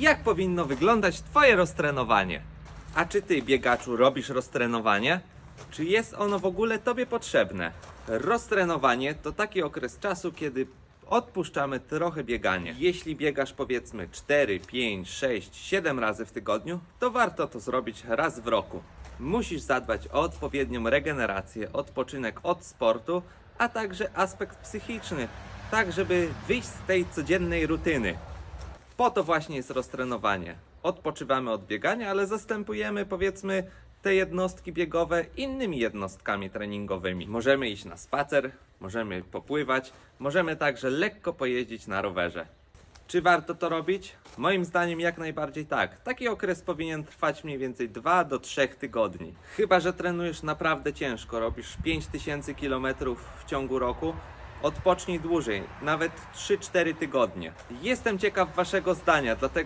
jak powinno wyglądać Twoje roztrenowanie. A czy Ty, biegaczu, robisz roztrenowanie? Czy jest ono w ogóle Tobie potrzebne? Roztrenowanie to taki okres czasu, kiedy odpuszczamy trochę bieganie. Jeśli biegasz powiedzmy 4, 5, 6, 7 razy w tygodniu, to warto to zrobić raz w roku. Musisz zadbać o odpowiednią regenerację, odpoczynek od sportu, a także aspekt psychiczny, tak żeby wyjść z tej codziennej rutyny. Po to właśnie jest roztrenowanie. Odpoczywamy od biegania, ale zastępujemy powiedzmy te jednostki biegowe innymi jednostkami treningowymi. Możemy iść na spacer, możemy popływać, możemy także lekko pojeździć na rowerze. Czy warto to robić? Moim zdaniem jak najbardziej tak. Taki okres powinien trwać mniej więcej 2 do 3 tygodni. Chyba, że trenujesz naprawdę ciężko, robisz 5000 km w ciągu roku, odpocznij dłużej, nawet 3-4 tygodnie. Jestem ciekaw waszego zdania, dlatego